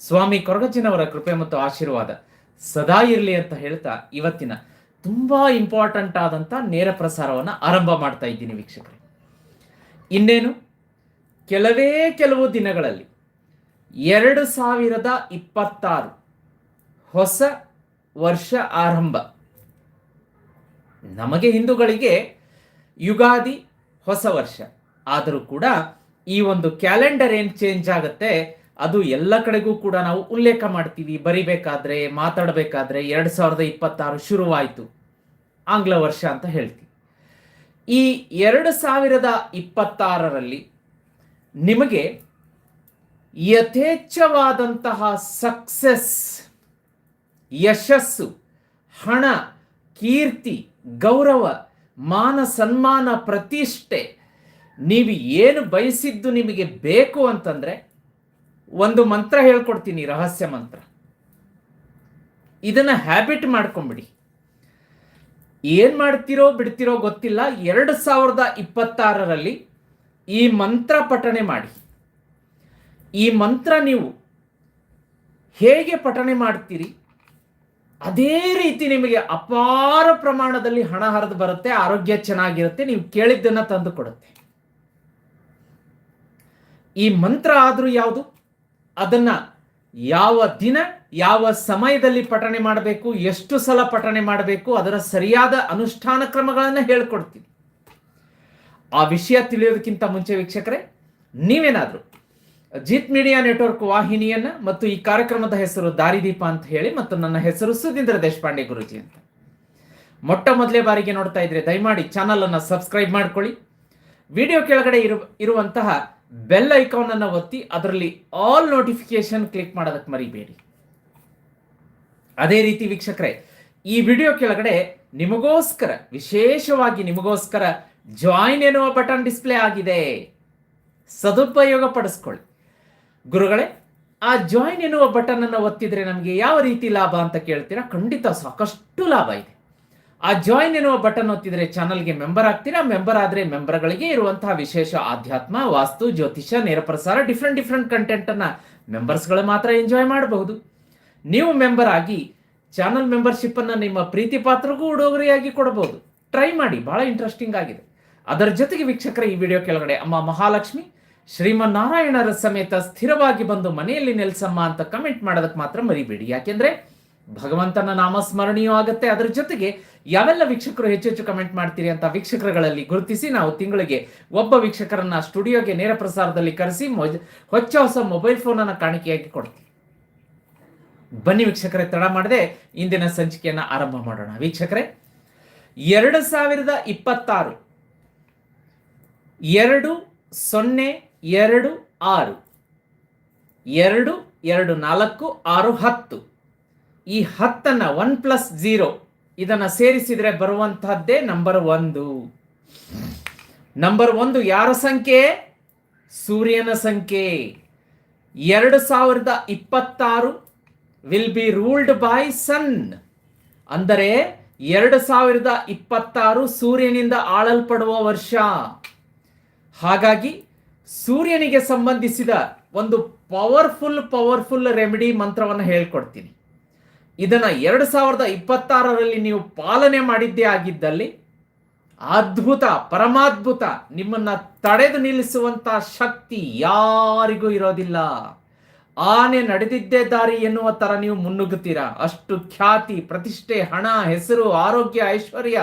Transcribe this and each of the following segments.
ಸ್ವಾಮಿ ಕೊರಗಜ್ಜನವರ ಕೃಪೆ ಮತ್ತು ಆಶೀರ್ವಾದ ಸದಾ ಇರಲಿ ಅಂತ ಹೇಳ್ತಾ ಇವತ್ತಿನ ತುಂಬಾ ಇಂಪಾರ್ಟೆಂಟ್ ಆದಂತ ನೇರ ಪ್ರಸಾರವನ್ನು ಆರಂಭ ಮಾಡ್ತಾ ಇದ್ದೀನಿ ವೀಕ್ಷಕರೇ. ಇನ್ನೇನು? ಕೆಲವೇ ಕೆಲವು ದಿನಗಳಲ್ಲಿ ಎರಡು ಸಾವಿರದ ಇಪ್ಪತ್ತಾರು ಹೊಸ ವರ್ಷ ಆರಂಭ. ನಮಗೆ ಹಿಂದೂಗಳಿಗೆ ಯುಗಾದಿ ಹೊಸ ವರ್ಷ. ಆದರೂ ಕೂಡ ಈ ಒಂದು ಕ್ಯಾಲೆಂಡರ್ ಏನು ಚೇಂಜ್ ಆಗುತ್ತೆ? ಅದು ಎಲ್ಲ ಕಡೆಗೂ ಕೂಡ ನಾವು ಉಲ್ಲೇಖ ಮಾಡ್ತೀವಿ. ಬರಿಬೇಕಾದ್ರೆ, ಮಾತಾಡಬೇಕಾದ್ರೆ ಎರಡು ಸಾವಿರದ ಇಪ್ಪತ್ತಾರು ಶುರುವಾಯಿತು. ಆಂಗ್ಲ ವರ್ಷ ಅಂತ ಹೇಳ್ತೀವಿ. ಈ ಎರಡು ಸಾವಿರದ ಇಪ್ಪತ್ತಾರರಲ್ಲಿ ನಿಮಗೆ ಯಥೇಚ್ಛವಾದಂತಹ ಸಕ್ಸಸ್, ಯಶಸ್ಸು, ಹಣ, ಕೀರ್ತಿ, ಗೌರವ, ಮಾನ ಸನ್ಮಾನ, ಪ್ರತಿಷ್ಠೆ, ನೀವು ಏನು ಬಯಸಿದ್ದು ನಿಮಗೆ ಬೇಕು ಅಂತಂದ್ರೆ ಒಂದು ಮಂತ್ರ ಹೇಳ್ಕೊಡ್ತೀನಿ, ರಹಸ್ಯ ಮಂತ್ರ. ಇದನ್ನ ಹ್ಯಾಬಿಟ್ ಮಾಡ್ಕೊಂಬಿಡಿ. ಏನ್ ಮಾಡ್ತಿರೋ ಬಿಡ್ತಿರೋ ಗೊತ್ತಿಲ್ಲ, ಎರಡು ಸಾವಿರದ ಇಪ್ಪತ್ತಾರರಲ್ಲಿ ಈ ಮಂತ್ರ ಪಠಣೆ ಮಾಡಿ. ಈ ಮಂತ್ರ ನೀವು ಹೇಗೆ ಪಠಣೆ ಮಾಡ್ತೀರಿ? ಅದೇ ರೀತಿ ನಿಮಗೆ ಅಪಾರ ಪ್ರಮಾಣದಲ್ಲಿ ಹಣ ಹರಿದು ಬರುತ್ತೆ, ಆರೋಗ್ಯ ಚೆನ್ನಾಗಿರುತ್ತೆ, ನೀವು ಕೇಳಿದ್ದನ್ನ ತಂದು ಕೊಡುತ್ತೆ. ಈ ಮಂತ್ರ ಆದರೂ ಯಾವುದು? ಅದನ್ನ ಯಾವ ದಿನ, ಯಾವ ಸಮಯದಲ್ಲಿ ಪಠಣೆ ಮಾಡಬೇಕು, ಎಷ್ಟು ಸಲ ಪಠಣೆ ಮಾಡಬೇಕು, ಅದರ ಸರಿಯಾದ ಅನುಷ್ಠಾನ ಕ್ರಮಗಳನ್ನು ಹೇಳ್ಕೊಡ್ತೀನಿ ಆ ವಿಷಯ ತಿಳಿಯೋದಕ್ಕಿಂತ ಮುಂಚೆ ವೀಕ್ಷಕರೇ, ನೀವೇನಾದರೂ ಜಿತ್ ಮೀಡಿಯಾ ನೆಟ್ವರ್ಕ್ ವಾಹಿನಿಯನ್ನ ಮತ್ತು ಈ ಕಾರ್ಯಕ್ರಮದ ಹೆಸರು ದಾರಿದೀಪ ಅಂತ ಹೇಳಿ ಮತ್ತು ನನ್ನ ಹೆಸರು ಸುಧೀಂದ್ರ ದೇಶಪಾಂಡೆ ಗುರುಜಿ ಅಂತ. ಮೊಟ್ಟ ಮೊದಲೇ ಬಾರಿಗೆ ನೋಡ್ತಾ ಇದ್ರೆ ದಯಮಾಡಿ ಚಾನಲ್ ಅನ್ನ ಸಬ್ಸ್ಕ್ರೈಬ್ ಮಾಡ್ಕೊಳ್ಳಿ. ವಿಡಿಯೋ ಕೆಳಗಡೆ ಇರು, ಇರುವಂತಹ ಬೆಲ್ ಐಕಾನ್ ಅನ್ನು ಒತ್ತಿ ಅದರಲ್ಲಿ ಆಲ್ ನೋಟಿಫಿಕೇಶನ್ ಕ್ಲಿಕ್ ಮಾಡೋದಕ್ಕೆ ಮರಿಬೇಡಿ. ಅದೇ ರೀತಿ ವೀಕ್ಷಕರೇ, ಈ ವಿಡಿಯೋ ಕೆಳಗಡೆ ನಿಮಗೋಸ್ಕರ, ವಿಶೇಷವಾಗಿ ನಿಮಗೋಸ್ಕರ ಜಾಯಿನ್ ಎನ್ನುವ ಬಟನ್ ಡಿಸ್ಪ್ಲೇ ಆಗಿದೆ. ಸದುಪಯೋಗ ಪಡಿಸ್ಕೊಳ್ಳಿ. ಗುರುಗಳೇ, ಆ ಜಾಯಿನ್ ಎನ್ನುವ ಬಟನ್ ಅನ್ನು ಒತ್ತಿದ್ರೆ ನಮಗೆ ಯಾವ ರೀತಿ ಲಾಭ ಅಂತ ಕೇಳ್ತೀರಾ? ಖಂಡಿತ ಸಾಕಷ್ಟು ಲಾಭ ಇದೆ. ಆ ಜಾಯಿನ್ ಎನ್ನುವ ಬಟನ್ ಒತ್ತಿದ್ರೆ ಚಾನಲ್ಗೆ ಮೆಂಬರ್ ಆಗ್ತೀರಾ? ಮೆಂಬರ್ ಆದ್ರೆ ಮೆಂಬರ್ಗಳಿಗೆ ಇರುವಂತಹ ವಿಶೇಷ ಆಧ್ಯಾತ್ಮ, ವಾಸ್ತು ಜ್ಯೋತಿಷ ನೇರ ಪ್ರಸಾರ ಡಿಫ್ರೆಂಟ್ ಡಿಫ್ರೆಂಟ್ ಕಂಟೆಂಟ್ ಅನ್ನ ಮೆಂಬರ್ಸ್ಗಳು ಮಾತ್ರ ಎಂಜಾಯ್ ಮಾಡಬಹುದು. ನೀವು ಮೆಂಬರ್ ಆಗಿ ಚಾನಲ್ ಮೆಂಬರ್ಶಿಪ್ ಅನ್ನ ನಿಮ್ಮ ಪ್ರೀತಿ ಪಾತ್ರಗೂ ಉಡುಗೊರೆಯಾಗಿ ಕೊಡಬಹುದು. ಟ್ರೈ ಮಾಡಿ, ಬಹಳ ಇಂಟ್ರೆಸ್ಟಿಂಗ್ ಆಗಿದೆ. ಅದರ ಜೊತೆಗೆ ವೀಕ್ಷಕರ, ಈ ವಿಡಿಯೋ ಕೆಳಗಡೆ ಅಮ್ಮ ಮಹಾಲಕ್ಷ್ಮಿ, ಶ್ರೀಮನ್ನಾರಾಯಣರ ಸಮೇತ ಸ್ಥಿರವಾಗಿ ಬಂದು ಮನೆಯಲ್ಲಿ ನೆಲೆಸಮ್ಮ ಅಂತ ಕಮೆಂಟ್ ಮಾಡೋದಕ್ಕೆ ಮಾತ್ರ ಮರಿಬೇಡಿ. ಯಾಕೆಂದ್ರೆ ಭಗವಂತನ ನಾಮಸ್ಮರಣೀಯೂ ಆಗುತ್ತೆ. ಅದರ ಜೊತೆಗೆ ಯಾವೆಲ್ಲ ವೀಕ್ಷಕರು ಹೆಚ್ಚು ಹೆಚ್ಚು ಕಮೆಂಟ್ ಮಾಡ್ತೀರಿ ಅಂತ ವೀಕ್ಷಕರುಗಳಲ್ಲಿ ಗುರುತಿಸಿ ನಾವು ತಿಂಗಳಿಗೆ ಒಬ್ಬ ವೀಕ್ಷಕರನ್ನ ಸ್ಟುಡಿಯೋಗೆ ನೇರ ಪ್ರಸಾರದಲ್ಲಿ ಕರೆಸಿ ಹೊಚ್ಚ ಹೊಸ ಮೊಬೈಲ್ ಫೋನ್ ಅನ್ನ ಕಾಣಿಕೆಯಾಗಿ ಕೊಡ್ತೀವಿ. ಬನ್ನಿ ವೀಕ್ಷಕರೇ, ತಡ ಮಾಡದೆ ಇಂದಿನ ಸಂಚಿಕೆಯನ್ನು ಆರಂಭ ಮಾಡೋಣ. ವೀಕ್ಷಕರೇ, ಎರಡು ಸಾವಿರದ ಇಪ್ಪತ್ತಾರು, ಎರಡು ಸೊನ್ನೆ ಎರಡು ಆರು, ಎರಡು ಎರಡು ನಾಲ್ಕು ಆರು ಹತ್ತು. ಈ ಹತ್ತನ್ನು ಒನ್ ಪ್ಲಸ್ ಝೀರೋ ಇದನ್ನ ಸೇರಿಸಿದ್ರೆ ಬರುವಂತಹದ್ದೇ ನಂಬರ್ ಒಂದು. ನಂಬರ್ ಒಂದು ಯಾರ ಸಂಖ್ಯೆ? ಸೂರ್ಯನ ಸಂಖ್ಯೆ. ಎರಡು ಸಾವಿರದ ಇಪ್ಪತ್ತಾರು will be ruled by sun ಅಂದರೆ ಎರಡು ಸಾವಿರದ ಇಪ್ಪತ್ತಾರು ಸೂರ್ಯನಿಂದ ಆಳಲ್ಪಡುವ ವರ್ಷ. ಹಾಗಾಗಿ ಸೂರ್ಯನಿಗೆ ಸಂಬಂಧಿಸಿದ ಒಂದು ಪವರ್ಫುಲ್ ಪವರ್ಫುಲ್ ರೆಮಿಡಿ ಮಂತ್ರವನ್ನು ಹೇಳ್ಕೊಡ್ತೀನಿ. ಇದನ್ನ ಎರಡು ಸಾವಿರದ ಇಪ್ಪತ್ತಾರರಲ್ಲಿ ನೀವು ಪಾಲನೆ ಮಾಡಿದ್ದೇ ಆಗಿದ್ದಲ್ಲಿ ಅದ್ಭುತ, ಪರಮಾದ್ಭುತ, ನಿಮ್ಮನ್ನ ತಡೆದು ನಿಲ್ಲಿಸುವಂತ ಶಕ್ತಿ ಯಾರಿಗೂ ಇರೋದಿಲ್ಲ. ಆನೆ ನಡೆದಿದ್ದೇ ದಾರಿ ಎನ್ನುವ ತರ ನೀವು ಮುನ್ನುಗ್ಗುತ್ತೀರಾ? ಅಷ್ಟು ಖ್ಯಾತಿ, ಪ್ರತಿಷ್ಠೆ, ಹಣ, ಹೆಸರು, ಆರೋಗ್ಯ, ಐಶ್ವರ್ಯ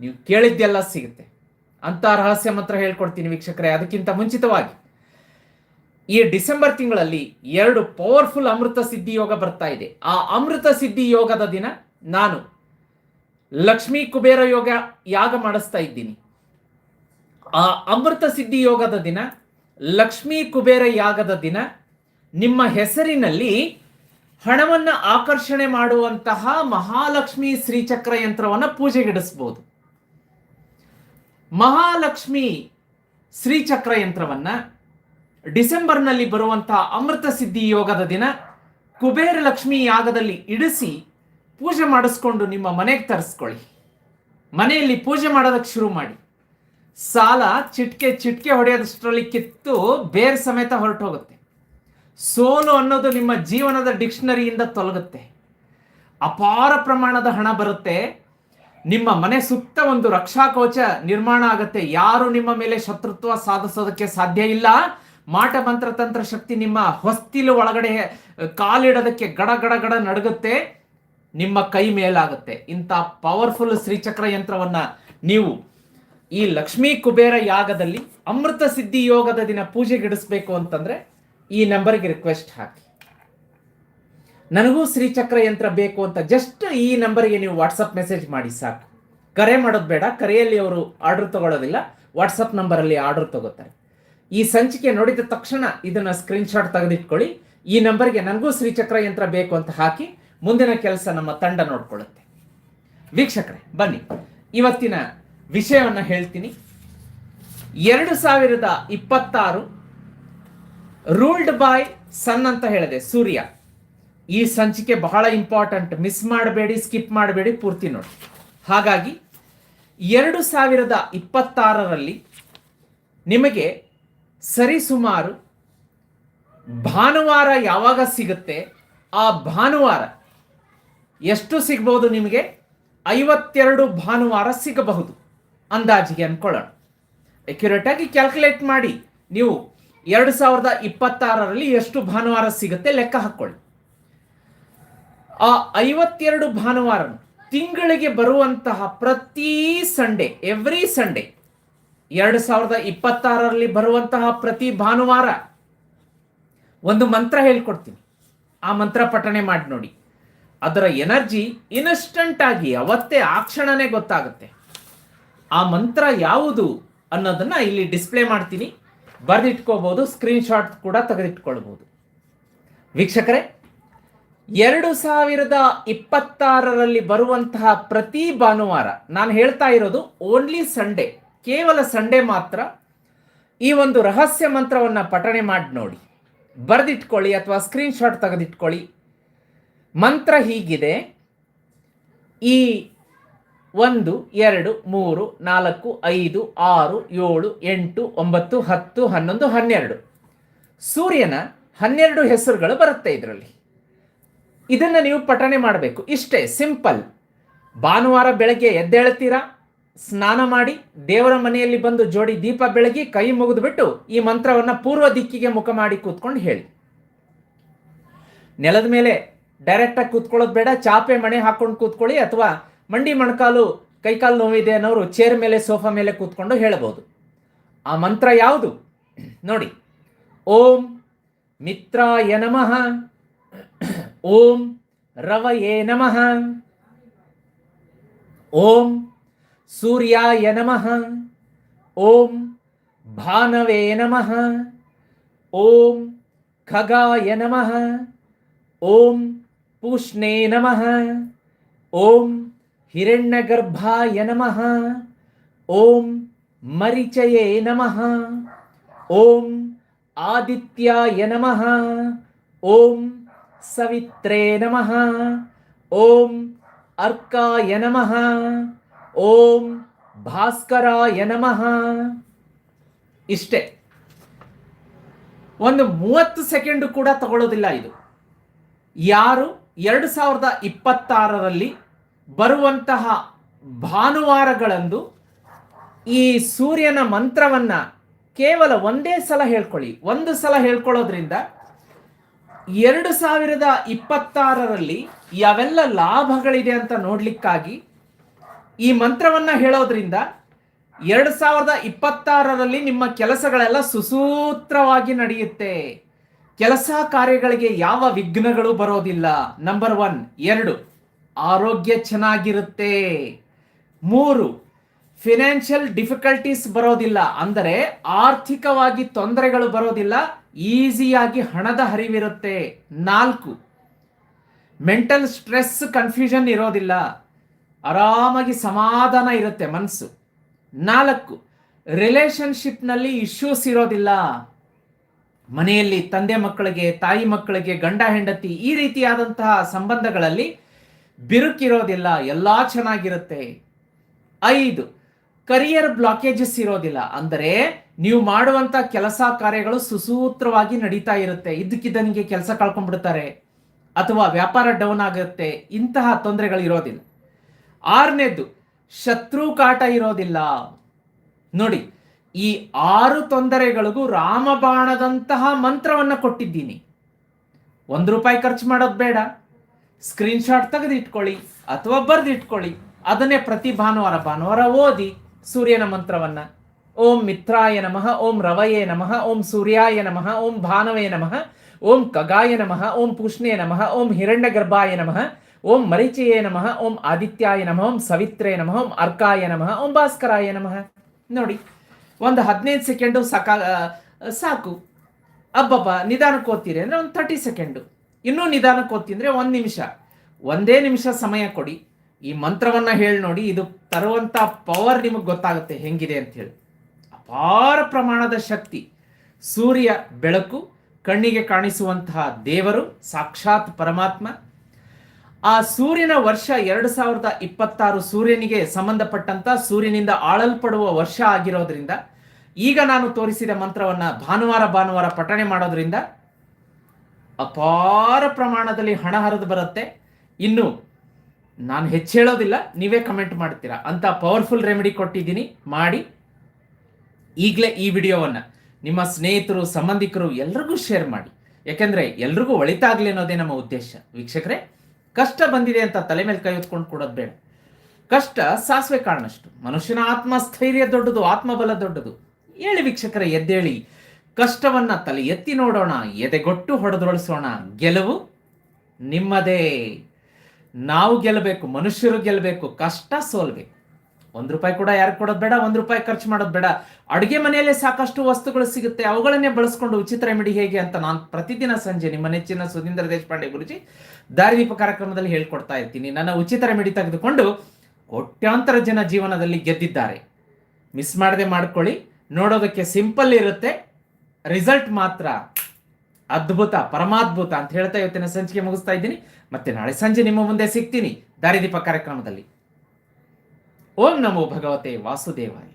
ನೀವು ಕೇಳಿದ್ದೆಲ್ಲ ಸಿಗುತ್ತೆ. ಅಂತ ರಹಸ್ಯ ಮಾತ್ರ ಹೇಳ್ಕೊಡ್ತೀನಿ ವೀಕ್ಷಕರೇ, ಅದಕ್ಕಿಂತ ಮುಂಚಿತವಾಗಿ. ಈ ಡಿಸೆಂಬರ್ ತಿಂಗಳಲ್ಲಿ ಎರಡು ಪವರ್ಫುಲ್ ಅಮೃತ ಸಿದ್ಧಿ ಯೋಗ ಬರ್ತಾ ಇದೆ. ಆ ಅಮೃತ ಸಿದ್ಧಿ ಯೋಗದ ದಿನ ನಾನು ಲಕ್ಷ್ಮೀ ಕುಬೇರ ಯೋಗ ಯಾಗ ಮಾಡಿಸ್ತಾ ಇದ್ದೀನಿ. ಆ ಅಮೃತ ಸಿದ್ಧಿ ಯೋಗದ ದಿನ, ಲಕ್ಷ್ಮೀ ಕುಬೇರ ಯಾಗದ ದಿನ, ನಿಮ್ಮ ಹೆಸರಿನಲ್ಲಿ ಹಣವನ್ನು ಆಕರ್ಷಣೆ ಮಾಡುವಂತಹ ಮಹಾಲಕ್ಷ್ಮಿ ಶ್ರೀಚಕ್ರ ಯಂತ್ರವನ್ನು ಪೂಜೆಗಿಡಿಸ್ಬೋದು. ಮಹಾಲಕ್ಷ್ಮಿ ಶ್ರೀಚಕ್ರ ಯಂತ್ರವನ್ನ ಡಿಸೆಂಬರ್ನಲ್ಲಿ ಬರುವಂತಹ ಅಮೃತ ಸಿದ್ಧಿ ಯೋಗದ ದಿನ ಕುಬೇರ ಲಕ್ಷ್ಮಿ ಯಾಗದಲ್ಲಿ ಇಡಿಸಿ ಪೂಜೆ ಮಾಡಿಸ್ಕೊಂಡು ನಿಮ್ಮ ಮನೆಗೆ ತರಿಸ್ಕೊಳ್ಳಿ. ಮನೆಯಲ್ಲಿ ಪೂಜೆ ಮಾಡೋದಕ್ಕೆ ಶುರು ಮಾಡಿ. ಸಾಲ ಚಿಟ್ಕೆ ಚಿಟ್ಕೆ ಹೊಡೆಯೋದಷ್ಟರಲ್ಲಿ ಕಿತ್ತು ಬೇರೆ ಸಮೇತ ಹೊರಟೋಗುತ್ತೆ. ಸೋಲು ಅನ್ನೋದು ನಿಮ್ಮ ಜೀವನದ ಡಿಕ್ಷನರಿಯಿಂದ ತೊಲಗುತ್ತೆ. ಅಪಾರ ಪ್ರಮಾಣದ ಹಣ ಬರುತ್ತೆ. ನಿಮ್ಮ ಮನೆ ಸುತ್ತ ಒಂದು ರಕ್ಷಾ ಕವಚ ನಿರ್ಮಾಣ ಆಗುತ್ತೆ. ಯಾರು ನಿಮ್ಮ ಮೇಲೆ ಶತ್ರುತ್ವ ಸಾಧಿಸೋದಕ್ಕೆ ಸಾಧ್ಯ ಇಲ್ಲ. ಮಾಟ ಮಂತ್ರ ತಂತ್ರ ಶಕ್ತಿ ನಿಮ್ಮ ಹೊಸ್ತಿಲು ಒಳಗಡೆ ಕಾಲಿಡೋದಕ್ಕೆ ಗಡ ಗಡ ಗಡ ನಡಗುತ್ತೆ, ನಿಮ್ಮ ಕೈ ಮೇಲಾಗುತ್ತೆ. ಇಂಥ ಪವರ್ಫುಲ್ ಶ್ರೀಚಕ್ರ ಯಂತ್ರವನ್ನ ನೀವು ಈ ಲಕ್ಷ್ಮೀ ಕುಬೇರ ಯಾಗದಲ್ಲಿ ಅಮೃತ ಸಿದ್ಧಿ ಯೋಗದ ದಿನ ಪೂಜೆಗಿಡಿಸ್ಬೇಕು ಅಂತಂದ್ರೆ ಈ ನಂಬರ್ಗೆ ರಿಕ್ವೆಸ್ಟ್ ಹಾಕಿ. ನನಗೂ ಶ್ರೀಚಕ್ರ ಯಂತ್ರ ಬೇಕು ಅಂತ ಜಸ್ಟ್ ಈ ನಂಬರ್ಗೆ ನೀವು ವಾಟ್ಸಪ್ ಮೆಸೇಜ್ ಮಾಡಿ ಸಾಕು. ಕರೆ ಮಾಡೋದು ಬೇಡ, ಕರೆಯಲ್ಲಿ ಅವರು ಆರ್ಡರ್ ತಗೊಳ್ಳೋದಿಲ್ಲ ವಾಟ್ಸಪ್ ನಂಬರಲ್ಲಿ ಆರ್ಡರ್ ತಗೋತಾರೆ. ಈ ಸಂಚಿಕೆ ನೋಡಿದ ತಕ್ಷಣ ಇದನ್ನ ಸ್ಕ್ರೀನ್ಶಾಟ್ ತೆಗೆದಿಟ್ಕೊಳ್ಳಿ. ಈ ನಂಬರ್ಗೆ ನನಗೂ ಶ್ರೀಚಕ್ರ ಯಂತ್ರ ಬೇಕು ಅಂತ ಹಾಕಿ ಮುಂದಿನ ಕೆಲಸ ನಮ್ಮ ತಂಡ ನೋಡ್ಕೊಳ್ಳುತ್ತೆ. ವೀಕ್ಷಕರೇ, ಬನ್ನಿ. ಇವತ್ತಿನ ವಿಷಯವನ್ನು ಹೇಳ್ತೀನಿ. ಎರಡು ಸಾವಿರದ ಇಪ್ಪತ್ತಾರು ರೂಲ್ಡ್ ಬಾಯ್ ಸನ್ ಅಂತ ಹೇಳಿದೆ, ಸೂರ್ಯ. ಈ ಸಂಚಿಕೆ ಬಹಳ ಇಂಪಾರ್ಟೆಂಟ್ ಮಿಸ್ ಮಾಡಬೇಡಿ ಸ್ಕಿಪ್ ಮಾಡಬೇಡಿ, ಪೂರ್ತಿ ನೋಡಿ. ಹಾಗಾಗಿ ಎರಡು ಸಾವಿರದ ಇಪ್ಪತ್ತಾರರಲ್ಲಿ ನಿಮಗೆ ಸರಿಸುಮಾರು ಭಾನುವಾರ ಯಾವಾಗ ಸಿಗುತ್ತೆ? ಆ ಭಾನುವಾರ ಎಷ್ಟು ಸಿಗ್ಬೋದು ನಿಮಗೆ? ಐವತ್ತೆರಡು ಭಾನುವಾರ ಸಿಗಬಹುದು. ಅಂದಾಜಿಗೆ ಅಂದ್ಕೊಳ್ಳೋಣ. ಅಕ್ಯುರೇಟ್ ಆಗಿ ಕ್ಯಾಲ್ಕುಲೇಟ್ ಮಾಡಿ. ನೀವು ಎರಡು ಸಾವಿರದ ಇಪ್ಪತ್ತಾರರಲ್ಲಿ ಎಷ್ಟು ಭಾನುವಾರ ಸಿಗುತ್ತೆ ಲೆಕ್ಕ ಹಾಕ್ಕೊಳ್ಳಿ ಆ ಐವತ್ತೆರಡು ಭಾನುವಾರ ತಿಂಗಳಿಗೆ ಬರುವಂತಹ ಪ್ರತಿ ಸಂಡೇ ಎವ್ರಿ ಸಂಡೇ ಎರಡು ಸಾವಿರದ ಇಪ್ಪತ್ತಾರರಲ್ಲಿ ಬರುವಂತಹ ಪ್ರತಿ ಭಾನುವಾರ ಒಂದು ಮಂತ್ರ ಹೇಳ್ಕೊಡ್ತೀನಿ. ಆ ಮಂತ್ರ ಪಠಣೆ ಮಾಡಿ ನೋಡಿ. ಅದರ ಎನರ್ಜಿ ಇನ್ಸ್ಟಂಟ್ ಆಗಿ ಅವತ್ತೇ ಆ ಕ್ಷಣನೇ ಗೊತ್ತಾಗುತ್ತೆ. ಆ ಮಂತ್ರ ಯಾವುದು ಅನ್ನೋದನ್ನ ಇಲ್ಲಿ ಡಿಸ್ಪ್ಲೇ ಮಾಡ್ತೀನಿ. ಬರೆದಿಟ್ಕೋಬಹುದು ಸ್ಕ್ರೀನ್ಶಾಟ್ ಕೂಡ ತೆಗೆದಿಟ್ಕೊಳ್ಬಹುದು ವೀಕ್ಷಕರೇ, ಎರಡು ಸಾವಿರದ ಇಪ್ಪತ್ತಾರರಲ್ಲಿ ಬರುವಂತಹ ಪ್ರತಿ ಭಾನುವಾರ ನಾನು ಹೇಳ್ತಾ ಇರೋದು ಓನ್ಲಿ ಸಂಡೇ ಕೇವಲ ಸಂಡೇ ಮಾತ್ರ ಈ ಒಂದು ರಹಸ್ಯ ಮಂತ್ರವನ್ನು ಪಠಣೆ ಮಾಡಿ ನೋಡಿ. ಬರೆದಿಟ್ಕೊಳ್ಳಿ ಅಥವಾ ಸ್ಕ್ರೀನ್ಶಾಟ್ ತೆಗೆದಿಟ್ಕೊಳ್ಳಿ. ಮಂತ್ರ ಹೀಗಿದೆ. ಈ ಒಂದು, ಎರಡು, ಮೂರು, ನಾಲ್ಕು, ಐದು, ಆರು, ಏಳು, ಎಂಟು, ಒಂಬತ್ತು, ಹತ್ತು, ಹನ್ನೊಂದು, ಹನ್ನೆರಡು. ಸೂರ್ಯನ ಹನ್ನೆರಡು ಹೆಸರುಗಳು ಬರುತ್ತೆ ಇದರಲ್ಲಿ. ಇದನ್ನು ನೀವು ಪಠಣೆ ಮಾಡಬೇಕು. ಇಷ್ಟೇ ಸಿಂಪಲ್ ಭಾನುವಾರ ಬೆಳಗ್ಗೆ ಎದ್ದೇಳ್ತೀರಾ? ಸ್ನಾನ ಮಾಡಿ ದೇವರ ಮನೆಯಲ್ಲಿ ಬಂದು ಜೋಡಿ ದೀಪ ಬೆಳಗಿ ಕೈ ಮುಗಿದು ಬಿಟ್ಟು ಈ ಮಂತ್ರವನ್ನು ಪೂರ್ವ ದಿಕ್ಕಿಗೆ ಮುಖ ಮಾಡಿ ಕೂತ್ಕೊಂಡು ಹೇಳಿ. ನೆಲದ ಮೇಲೆ ಡೈರೆಕ್ಟಾಗಿ ಕೂತ್ಕೊಳ್ಳೋದು ಬೇಡ, ಚಾಪೆ ಮಣೆ ಹಾಕೊಂಡು ಕೂತ್ಕೊಳ್ಳಿ ಅಥವಾ ಮಂಡಿ ಮೊಣಕಾಲು, ಕೈಕಾಲು ನೋವಿದೆ ಅನ್ನೋರು ಚೇರ್ ಮೇಲೆ ಸೋಫಾ ಮೇಲೆ ಕೂತ್ಕೊಂಡು ಹೇಳಬಹುದು. ಆ ಮಂತ್ರ ಯಾವುದು? ನೋಡಿ. ಓಂ ಮಿತ್ರಾಯ ನಮಃ. ಓಂ ರವಯೇ ನಮಃ. ಓಂ ಸೂರ್ಯಾಯ ನಮಃ ಓಂ ಭಾನವೇ ನಮಃ ಓಂ ಖಗಾಯ ನಮಃ ಓಂ ಪೂಷ್ಣೇ ನಮಃ ಓಂ ಹಿರಣ್ಯಗರ್ಭಾಯ ನಮಃ ಓಂ ಮರಿಚಯೇ ನಮಃ ಓಂ ಆದಿತ್ಯಾಯ ನಮಃ ಓಂ ಸವಿತ್ರೇ ನಮಃ ಓಂ ಅರ್ಕಾಯ ನಮಃ ಓಂ ಭಾಸ್ಕರಾಯ ನಮಃ. ಇಷ್ಟೇ. ಒಂದು ಮೂವತ್ತು ಸೆಕೆಂಡ್ ಕೂಡ ತಗೊಳ್ಳೋದಿಲ್ಲ ಇದು. ಯಾರು ಎರಡು ಸಾವಿರದ ಇಪ್ಪತ್ತಾರರಲ್ಲಿ ಬರುವಂತಹ ಭಾನುವಾರಗಳಂದು ಈ ಸೂರ್ಯನ ಮಂತ್ರವನ್ನ ಕೇವಲ ಒಂದೇ ಸಲ ಹೇಳ್ಕೊಳ್ಳಿ. ಒಂದು ಸಲ ಹೇಳ್ಕೊಳ್ಳೋದ್ರಿಂದ ಎರಡು ಸಾವಿರದ ಇಪ್ಪತ್ತಾರರಲ್ಲಿ ಯಾವೆಲ್ಲ ಲಾಭಗಳಿದೆ ಅಂತ ನೋಡ್ಲಿಕ್ಕಾಗಿ ಈ ಮಂತ್ರವನ್ನ ಹೇಳೋದ್ರಿಂದ ಎರಡು ಸಾವಿರದ ಇಪ್ಪತ್ತಾರರಲ್ಲಿ ನಿಮ್ಮ ಕೆಲಸಗಳೆಲ್ಲ ಸುಸೂತ್ರವಾಗಿ ನಡೆಯುತ್ತೆ. ಕೆಲಸ ಕಾರ್ಯಗಳಿಗೆ ಯಾವ ವಿಘ್ನಗಳು ಬರೋದಿಲ್ಲ. ನಂಬರ್ ಒನ್ ಎರಡು. ಆರೋಗ್ಯ ಚೆನ್ನಾಗಿರುತ್ತೆ. ಮೂರು. ಫಿನಾನ್ಷಿಯಲ್ ಡಿಫಿಕಲ್ಟೀಸ್ ಬರೋದಿಲ್ಲ. ಅಂದರೆ ಆರ್ಥಿಕವಾಗಿ ತೊಂದರೆಗಳು ಬರೋದಿಲ್ಲ. ಈಸಿಯಾಗಿ ಹಣದ ಹರಿವಿರುತ್ತೆ. ನಾಲ್ಕು. ಮೆಂಟಲ್ ಸ್ಟ್ರೆಸ್ ಕನ್ಫ್ಯೂಷನ್ ಇರೋದಿಲ್ಲ. ಆರಾಮಾಗಿ ಸಮಾಧಾನ ಇರುತ್ತೆ ಮನಸ್ಸು ನಾಲ್ಕು ರಿಲೇಶನ್ಶಿಪ್ನಲ್ಲಿ ಇಶ್ಯೂಸ್ ಇರೋದಿಲ್ಲ. ಮನೆಯಲ್ಲಿ ತಂದೆ ಮಕ್ಕಳಿಗೆ, ತಾಯಿ ಮಕ್ಕಳಿಗೆ, ಗಂಡ, ಹೆಂಡತಿ ಈ ರೀತಿಯಾದಂತಹ ಸಂಬಂಧಗಳಲ್ಲಿ ಬಿರುಕಿರೋದಿಲ್ಲ, ಎಲ್ಲ ಚೆನ್ನಾಗಿರುತ್ತೆ. ಐದು ಕರಿಯರ್ ಬ್ಲಾಕೇಜಸ್ ಇರೋದಿಲ್ಲ. ಅಂದರೆ ನೀವು ಮಾಡುವಂತ ಕೆಲಸ ಕಾರ್ಯಗಳು ಸುಸೂತ್ರವಾಗಿ ನಡೀತಾ ಇರುತ್ತೆ. ಇದ್ದಕ್ಕಿದ್ದಂಗೆ ಕೆಲಸ ಕಳ್ಕೊಂಡ್ಬಿಡ್ತಾರೆ. ಅಥವಾ ವ್ಯಾಪಾರ ಡೌನ್ ಆಗುತ್ತೆ. ಇಂತಹ ತೊಂದರೆಗಳು ಇರೋದಿಲ್ಲ ಆರನೇದ್ದು ಶತ್ರು ಕಾಟ ಇರೋದಿಲ್ಲ. ನೋಡಿ, ಈ ಆರು ತೊಂದರೆಗಳಿಗೂ ರಾಮಬಾಣದಂತಹ ಮಂತ್ರವನ್ನ ಕೊಟ್ಟಿದ್ದೀನಿ. ಒಂದು ರೂಪಾಯಿ ಖರ್ಚು ಮಾಡೋದು ಬೇಡ. ಸ್ಕ್ರೀನ್ಶಾಟ್ ತೆಗೆದಿಟ್ಕೊಳ್ಳಿ ಅಥವಾ ಬರೆದಿಟ್ಕೊಳ್ಳಿ. ಅದನ್ನೇ ಪ್ರತಿ ಭಾನುವಾರ ಭಾನುವಾರ ಓದಿ ಸೂರ್ಯನ ಮಂತ್ರವನ್ನ. ಓಂ ಮಿತ್ರಾಯ ನಮಃ, ಓಂ ರವಯೇ ನಮಃ, ಓಂ ಸೂರ್ಯಾಯ ನಮಃ, ಓಂ ಭಾನವೇ ನಮಃ, ಓಂ ಕಗಾಯ ನಮಃ, ಓಂ ಪುಷ್ಣೇ ನಮಃ, ಓಂ ಹಿರಣ್ಯ ಗರ್ಭಾಯ ನಮಃ. ಓಂ ಮರಿಚಯೇ ನಮಃ, ಓಂ ಆದಿತ್ಯಾಯ ನಮಃ, ಓಂ ಸವಿತ್ರೇ ನಮಃ, ಓಂ ಅರ್ಕಾಯ ನಮಃ, ಓಂ ಭಾಸ್ಕರಾಯ ನಮಃ. ನೋಡಿ, ಒಂದು ಹದಿನೈದು ಸೆಕೆಂಡು ಸಾಕಾ ಸಾಕು. ಅಬ್ಬಬ್ಬ ನಿಧಾನಕ್ಕೆ ಓದ್ತೀರಿ ಅಂದರೆ ಒಂದು ತರ್ಟಿ ಸೆಕೆಂಡು. ಇನ್ನೂ ನಿಧಾನಕ್ಕೆ ಓದ್ತೀನಿ ಒಂದು ನಿಮಿಷ. ಒಂದೇ ನಿಮಿಷ ಸಮಯ ಕೊಡಿ. ಈ ಮಂತ್ರವನ್ನು ಹೇಳಿ ನೋಡಿ, ಇದು ತರುವಂಥ ಪವರ್ ನಿಮಗೆ ಗೊತ್ತಾಗುತ್ತೆ ಹೆಂಗಿದೆ ಅಂತ ಹೇಳಿ. ಅಪಾರ ಪ್ರಮಾಣದ ಶಕ್ತಿ. ಸೂರ್ಯ ಬೆಳಕು, ಕಣ್ಣಿಗೆ ಕಾಣಿಸುವಂತಹ ದೇವರು, ಸಾಕ್ಷಾತ್ ಪರಮಾತ್ಮ ಆ ಸೂರ್ಯನ ವರ್ಷ ಎರಡು ಸಾವಿರದ ಇಪ್ಪತ್ತಾರು ಸೂರ್ಯನಿಗೆ ಸಂಬಂಧಪಟ್ಟಂತ ಸೂರ್ಯನಿಂದ ಆಳಲ್ಪಡುವ ವರ್ಷ ಆಗಿರೋದ್ರಿಂದ ಈಗ ನಾನು ತೋರಿಸಿದ ಮಂತ್ರವನ್ನ ಭಾನುವಾರ ಭಾನುವಾರ ಪಠಣೆ ಮಾಡೋದ್ರಿಂದ ಅಪಾರ ಪ್ರಮಾಣದಲ್ಲಿ ಹಣ ಹರಿದು ಬರುತ್ತೆ. ಇನ್ನು ನಾನು ಹೆಚ್ಚು ಹೇಳೋದಿಲ್ಲ, ನೀವೇ ಕಮೆಂಟ್ ಮಾಡ್ತೀರಾ? ಅಂತ ಪವರ್ಫುಲ್ ರೆಮಿಡಿ ಕೊಟ್ಟಿದ್ದೀನಿ, ಮಾಡಿ ಈಗಲೇ ಈ ವಿಡಿಯೋವನ್ನು ನಿಮ್ಮ ಸ್ನೇಹಿತರು, ಸಂಬಂಧಿಕರು ಎಲ್ರಿಗೂ ಶೇರ್ ಮಾಡಿ. ಯಾಕೆಂದರೆ ಎಲ್ರಿಗೂ ಒಳಿತಾಗ್ಲಿ ಅನ್ನೋದೇ ನಮ್ಮ ಉದ್ದೇಶ. ವೀಕ್ಷಕರೇ ಕಷ್ಟ ಬಂದಿದೆ ಅಂತ ತಲೆ ಮೇಲೆ ಕೈ ಹೊತ್ಕೊಂಡು ಕೊಡೋದು ಬೇಡ. ಕಷ್ಟ ಸಾಸಿವೆ ಕಾರಣಷ್ಟು ಮನುಷ್ಯನ ಆತ್ಮಸ್ಥೈರ್ಯ ದೊಡ್ಡದು, ಆತ್ಮಬಲ ದೊಡ್ಡದು. ಹೇಳಿ ವೀಕ್ಷಕರ, ಎದ್ದೇಳಿ. ಕಷ್ಟವನ್ನ ತಲೆ ಎತ್ತಿ ನೋಡೋಣ, ಎದೆಗೊಟ್ಟು ಹೊಡೆದೊಳಿಸೋಣ ಗೆಲುವು ನಿಮ್ಮದೇ. ನಾವು ಗೆಲ್ಲಬೇಕು, ಮನುಷ್ಯರು ಗೆಲ್ಲಬೇಕು, ಕಷ್ಟ ಸೋಲ್ಬೇಕು. ಒಂದು ರೂಪಾಯಿ ಕೂಡ ಯಾರು ಕೊಡೋದು ಬೇಡ, ಒಂದ್ ರೂಪಾಯಿ ಖರ್ಚು ಮಾಡೋದು ಬೇಡ. ಅಡುಗೆ ಮನೆಯಲ್ಲೇ ಸಾಕಷ್ಟು ವಸ್ತುಗಳು ಸಿಗುತ್ತೆ, ಅವುಗಳನ್ನೇ ಬಳಸ್ಕೊಂಡು ಉಚಿತ ರೆಮಿಡಿ ಹೇಗೆ ಅಂತ ನಾನು ಪ್ರತಿದಿನ ಸಂಜೆ ನಿಮ್ಮ ನೆಚ್ಚಿನ ಸುಧೀಂದ್ರ ದೇಶಪಾಂಡೆ ಗುರುಜಿ ದಾರಿದೀಪ ಕಾರ್ಯಕ್ರಮದಲ್ಲಿ ಹೇಳ್ಕೊಡ್ತಾ ಇರ್ತೀನಿ. ನನ್ನ ಉಚಿತ ರೆಮಿಡಿ ತೆಗೆದುಕೊಂಡು ಕೋಟ್ಯಾಂತರ ಜನ ಜೀವನದಲ್ಲಿ ಗೆದ್ದಿದ್ದಾರೆ. ಮಿಸ್ ಮಾಡದೆ ಮಾಡ್ಕೊಳ್ಳಿ. ನೋಡೋದಕ್ಕೆ ಸಿಂಪಲ್ ಇರುತ್ತೆ. ರಿಸಲ್ಟ್ ಮಾತ್ರ ಅದ್ಭುತ, ಪರಮಾದ್ಭುತ ಅಂತ ಹೇಳ್ತಾ ಇವತ್ತಿನ ಸಂಚಿಕೆ ಮುಗಿಸ್ತಾ ಇದ್ದೀನಿ. ಮತ್ತೆ ನಾಳೆ ಸಂಜೆ ನಿಮ್ಮ ಮುಂದೆ ಸಿಗ್ತೀನಿ. ದಾರಿದೀಪ ಕಾರ್ಯಕ್ರಮದಲ್ಲಿ. ಓಂ ನಮೋ ಭಗವತೆ ವಾಸುದೇವಾಯ